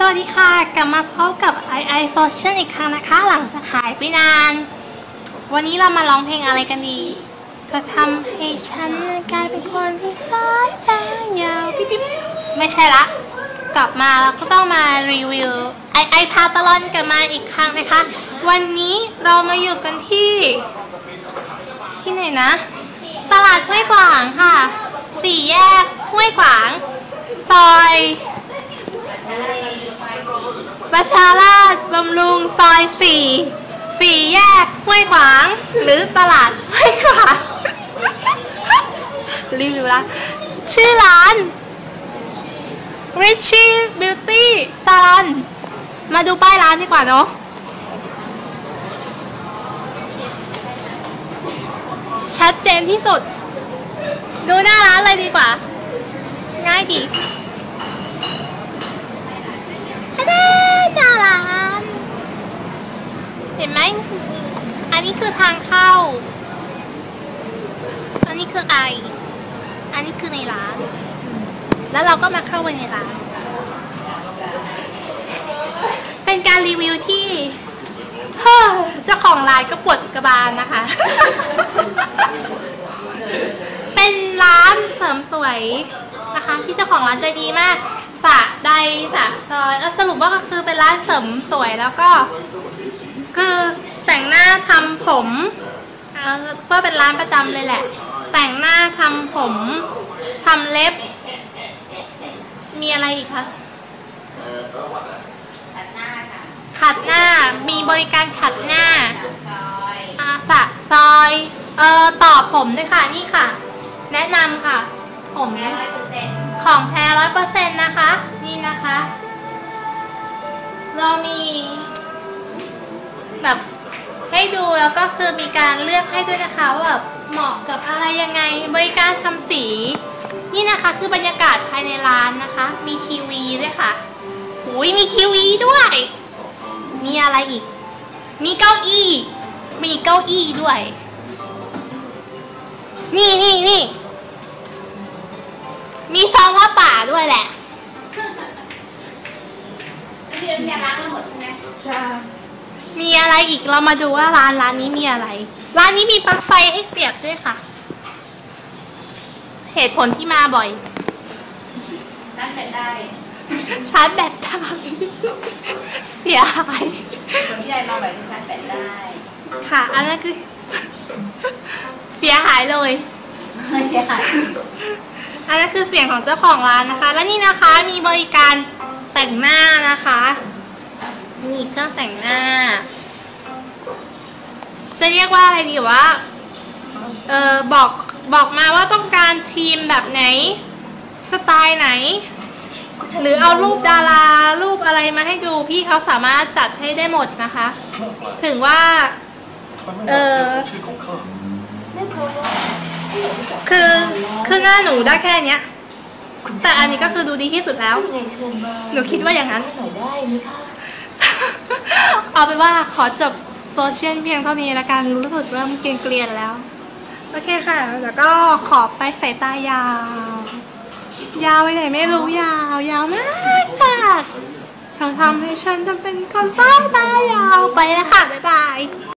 สวัสดีค่ะ กลับมาพบกับ i i Social อีกครั้งนะคะ หลังจากหายไปนาน วันนี้เรามาร้องเพลงอะไรกันดีเธอทำให้ฉันกลายเป็นคนที่สายตายาวปิ๊บไม่ใช่ละ กลับมาเราก็ต้องมารีวิว i i พาตลอนกันมาอีกครั้งนะคะ วันนี้เรามาอยู่กันที่ ที่ไหนนะ ตลาดห้วยขวางค่ะ สี่แยกห้วยขวาง ซอย ประชาราชบำรุงซอยสี่สี่แยกห้วยขวาง หรือตลาดห้วยขวางรีวิวละชื่อร้าน Richie Beauty Salon มาดูป้ายร้านดีกว่าเนาะชัดเจนที่สุด ดูหน้าร้านเลยดีกว่า ง่ายดีอันนั้นหน้าร้าน เห็ นไหม อันนี้คือทางเข้า อันนี้คือไอ อันนี้คือในร้าน แล้วเราก็มาเข้าไปในร้าน เป็นการรีวิวที่เจ้าของร้านก็ปวดกระบาลนะคะ เป็นร้านเสริมสวยนะคะ ที่เจ้าของร้านใจดีมากสะใดสะซอยสรุปว่าก็คือเป็นร้านเสริมสวยแล้วก็ คือแต่งหน้าทำผมเออเพื่อเป็นร้านประจำเลยแหละ แต่งหน้าทำผมทำเล็บ มีอะไรอีกคะตัดหน้าค่ะขัดหน้า มีบริการขัดหน้าซอยอาสระซอย เออต่อผมด้วยค่ะ นี่ค่ะ แนะนำค่ะ ผมแม่ร้อยเปอร์เซ็นต์ของแท้ร้อยเปอร์เซ็นต์นะคะ นี่นะคะ แบบให้ดูแล้วก็คือมีการเลือกให้ด้วยนะคะว่าแบบเหมาะกับอะไรยังไง บริการทำสี นี่นะคะคือบรรยากาศภายในร้านนะคะ มีทีวีด้วยค่ะหุยมีทีวีด้วย มีอะไรอีก มีเก้าอี้ มีเก้าอี้ด้วย นี่นี่นี่มีซองว่าป่าด้วยแหละพี่น้ำยาล้างมาหมดใช่ไหม มีอะไรอีกเรามาดูว่าร้านร้านนี้มีอะไร ร้านนี้มีปลั๊กไฟให้เสียบด้วยค่ะ เหตุผลที่มาบ่อยร้านเสร็จได้ชาร์จแบตตายเสียหายคนที่ใดมาแบบที่ชาร์จแบตได้ ค่ะ อันนั้นคือ เสียหายเลยไม่เสียหายอันนั้นคือเสียงของเจ้าของร้านนะคะ และนี่นะคะมีบริการแต่งหน้านะคะนี่เค รื่องแต่งหน้า จะเรียกว่าอะไรดีวะเออบอกบอกมาว่าต้องการทีมแบบไหน สไตล์ไหน หรือเอารูปดารารูปอะไรมาให้ดูพี่เขาสามารถจัดให้ได้หมดนะคะ ถึงว่า เออคือคือหน้าหนูได้แค่เนี้ย แต่อันนี้ก็คือดูดีที่สุดแล้ว หนูคิดว่าอย่างนั้น เอาไปนว่าขอจบโซเชียลเพียงเท่านี้ละกันรู้สึกเริ่มเกลียนๆแล้ว โอเคค่ะ แล้วก็ขอไปใส่ตายาว ยาวไปไหนไม่รู้ยาว ยาวมากค่ะเธอทำให้ฉันทำเป็นคนสางตายาวไปแล้วค่ะ บ๊ายบาย